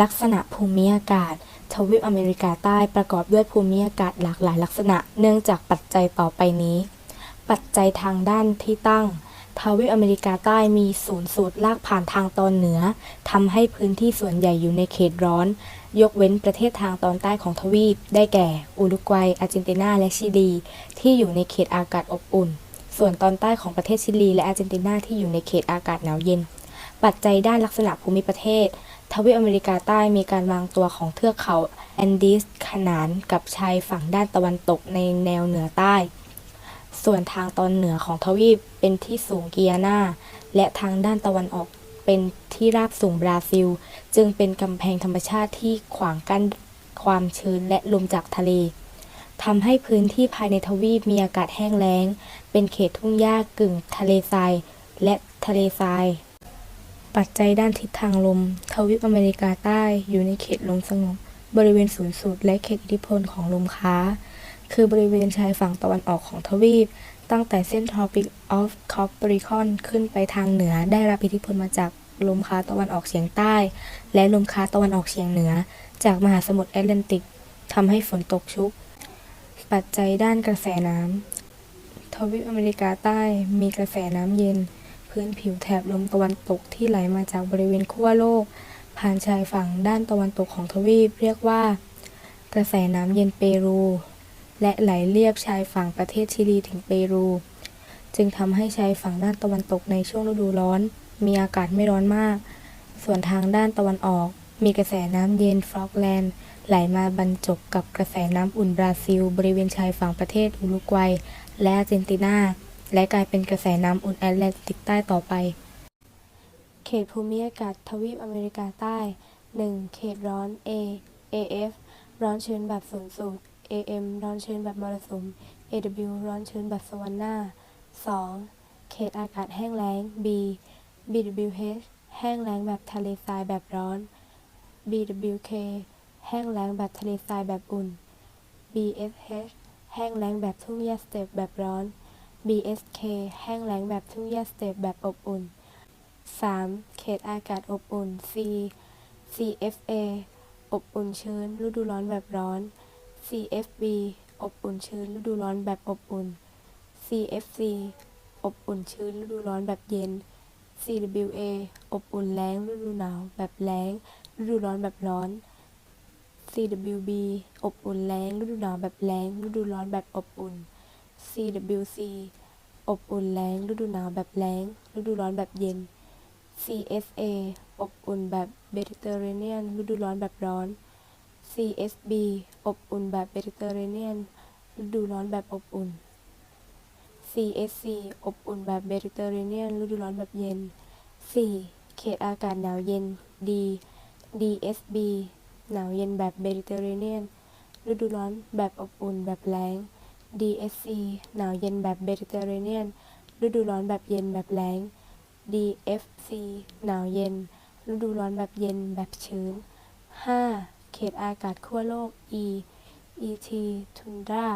ลักษณะภูมิอากาศ ทวีปอเมริกาใต้ประกอบด้วยภูมิอากาศหลากหลายลักษณะ เนื่องจากปัจจัยต่อไปนี้ ปัจจัยทางด้านที่ตั้ง ทวีปอเมริกาใต้มีศูนย์สูตรลากผ่านทางตอนเหนือทำให้พื้นที่ส่วนใหญ่อยู่ในเขตร้อน ยกเว้นประเทศทางตอนใต้ของทวีป ได้แก่ อุรุกวัย อาร์เจนตินา และชิลี ที่อยู่ในเขตอากาศอบอุ่น ส่วนตอนใต้ของประเทศชิลี และอาร์เจนตินาที่อยู่ในเขตอากาศหนาวเย็น ปัจจัยด้านลักษณะภูมิประเทศ ทวีปอเมริกาใต้มีการวางตัวของเทือกเขาแอนดีสขนานกับชายฝั่งด้านตะวันตกในแนวเหนือใต้ ส่วนทางตอนเหนือของทวีปเป็นที่สูงกิยานาและทางด้านตะวันออกเป็นที่ราบสูงบราซิล จึงเป็นกำแพงธรรมชาติที่ขวางกั้นความชื้นและลมจากทะเลทำให้พื้นที่ภายในทวีปมีอากาศแห้งแล้ง เป็นเขตทุ่งหญ้ากึ่งทะเลทรายและทะเลทราย ปัจจัยด้านทิศทางลม ทวีปอเมริกาใต้อยู่ในเขตลมสงบบริเวณศูนย์สูตรและเขตอิทธิพลของลมค้า คือบริเวณชายฝั่งตะวันออกของทวีป ตั้งแต่เส้น Tropic of Capricorn ขึ้นไปทางเหนือได้รับอิทธิพลมาจากลมค้าตะวันออกเฉียงใต้ และลมค้าตะวันออกเฉียงเหนือ จากมหาสมุทรแอตแลนติกทำให้ฝนตกชุก ปัจจัยด้านกระแสน้ำทวีปอเมริกาใต้มีกระแสน้ำเย็น พื้นผิวแถบลมตะวันตกที่ไหลมาจากบริเวณขั้วโลก ผ่านชายฝั่งด้านตะวันตกของทวีป เรียกว่า กระแสน้ำเย็นเปรู และไหลเลียบชายฝั่งประเทศชิลีถึงเปรู จึงทำให้ชายฝั่งด้านตะวันตกในช่วงฤดูร้อน มีอากาศไม่ร้อนมาก ส่วนทางด้านตะวันออก มีกระแสน้ำเย็นฟลอกแลนด์ไหลมาบรรจบกับกระแสน้ำอุ่นบราซิล บริเวณชายฝั่งประเทศอุรุกวัย และอาร์เจนตินา และกลายเป็นกระแสน้ำอุ่นแอตแลนติกใต้ต่อไป เขตภูมิอากาศทวีปอเมริกาใต้ 1. เขตร้อน A AF ร้อนชื้นแบบศูนย์สูตร AM ร้อนชื้นแบบมรสุม AW ร้อนชื้นแบบสวรรค์หน้า 2. เขตอากาศแห้งแล้ง B BWH แห้งแล้งแบบทะเลทรายแบบร้อน BWK แห้งแล้งแบบทะเลทรายแบบอุ่น BSH แห้งแล้งแบบทุ่งหญ้าสเตปแบบร้อน BSK แห้งแล้งแบบทุ่งหญ้าสเตปแบบอบอุ่น 3. เขตอากาศอบอุ่น C CFA อบอุ่นชื้น ฤดูร้อนแบบร้อน CFB อบอุ่นชื้น ฤดูร้อนแบบอบอุ่น CFC อบอุ่นชื้น ฤดูร้อนแบบเย็น CWA อบอุ่นแล้ง ฤดูหนาวแบบแล้ง ฤดูร้อนแบบร้อน CWB อบอุ่นแล้ง ฤดูหนาวแบบแล้ง ฤดูร้อนแบบอบอุ่น CWC อบอุ่นแล้งฤดูหนาวแบบแล้งฤดูร้อนแบบเย็น CSA อบอุ่นแบบเมดิเตอร์เรเนียนฤดูร้อนแบบร้อน CSB อบอุ่นแบบเมดิเตอร์เรเนียนฤดูร้อนแบบอบอุ่น CSC อบอุ่นแบบเมดิเตอร์เรเนียนฤดูร้อนแบบเย็น 4. เขตอากาศหนาวเย็น D DSB หนาวเย็นแบบเมดิเตอร์เรเนียนฤดูร้อนแบบอบอุ่นแบบแล้ง DSC หนาวเย็นแบบเมดิเตอร์เรเนียน ฤดูร้อนแบบเย็นแบบแล้ง DFC หนาวเย็น ฤดูร้อนแบบเย็นแบบชื้น 5. เขตอากาศขั้วโลก E ET Tundra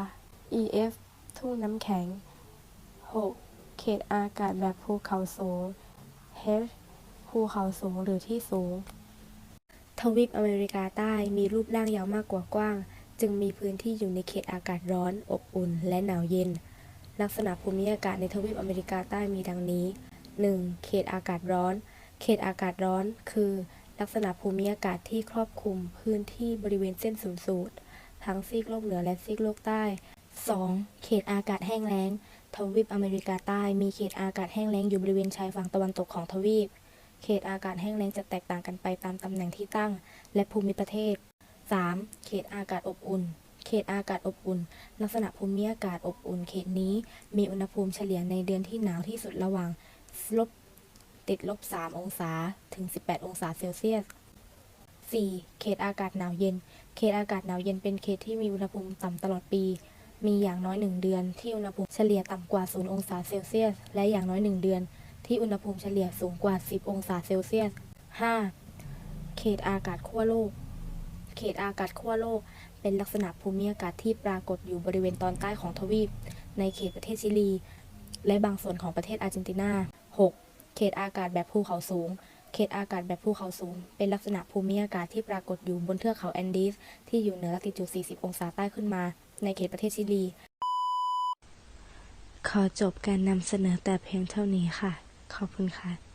EF ทุ่งน้ำแข็ง 6. เขตอากาศแบบภูเขาสูง H ภูเขาสูงหรือที่สูง ทวีปอเมริกาใต้มีรูปร่างยาวมากกว่ากว้าง จึงมีพื้นที่อยู่ในเขตอากาศร้อน อบอุ่น และหนาวเย็น ลักษณะภูมิอากาศในทวีปอเมริกาใต้มีดังนี้ 1. เขตอากาศร้อน เขตอากาศร้อน คือ ลักษณะภูมิอากาศที่ครอบคลุม พื้นที่บริเวณเส้นศูนย์สูตร ทั้งซีกโลกเหนือและซีกโลกใต้ 2. เขตอากาศแห้งแล้ง ทวีปอเมริกาใต้มีเขตอากาศแห้งแล้งอยู่บริเวณชายฝั่งตะวันตกของทวีป เขตอากาศแห้งแล้งจะแตกต่างกันไปตามตำแหน่งที่ตั้ง และภูมิประเทศ 3. เขตอากาศอบอุ่น เขตอากาศอบอุ่น ลักษณะภูมิอากาศอบอุ่น เขตนี้มีอุณหภูมิเฉลี่ยในเดือนที่หนาวที่สุดระหว่างลบติดลบ 3 องศาถึง 18 องศาเซลเซียส 4. เขตอากาศหนาวเย็น เขตอากาศหนาวเย็นเป็นเขตที่มีอุณหภูมิต่ำตลอดปี มีอย่างน้อย 1 เดือนที่อุณหภูมิเฉลี่ยต่ำกว่า 0 องศาเซลเซียส และอย่างน้อย 1 เดือน ที่อุณหภูมิเฉลี่ยสูงกว่า 10 องศาเซลเซียส 5. เขตอากาศขั้วโลก เขตอากาศขั้วโลก เป็นลักษณะภูมิอากาศที่ปรากฏอยู่บริเวณตอนใต้ของทวีป ในเขตประเทศชิลี และบางส่วนของประเทศอาร์เจนตินา 6. เขตอากาศแบบภูเขาสูง เขตอากาศแบบภูเขาสูง เป็นลักษณะภูมิอากาศที่ปรากฏอยู่บนเทือกเขาแอนดีสที่อยู่เหนือลัติจูด 40 องศาใต้ขึ้นมา ในเขตประเทศชิลี ขอจบการนำเสนอแต่เพียงเท่านี้ค่ะ ขอบคุณค่ะ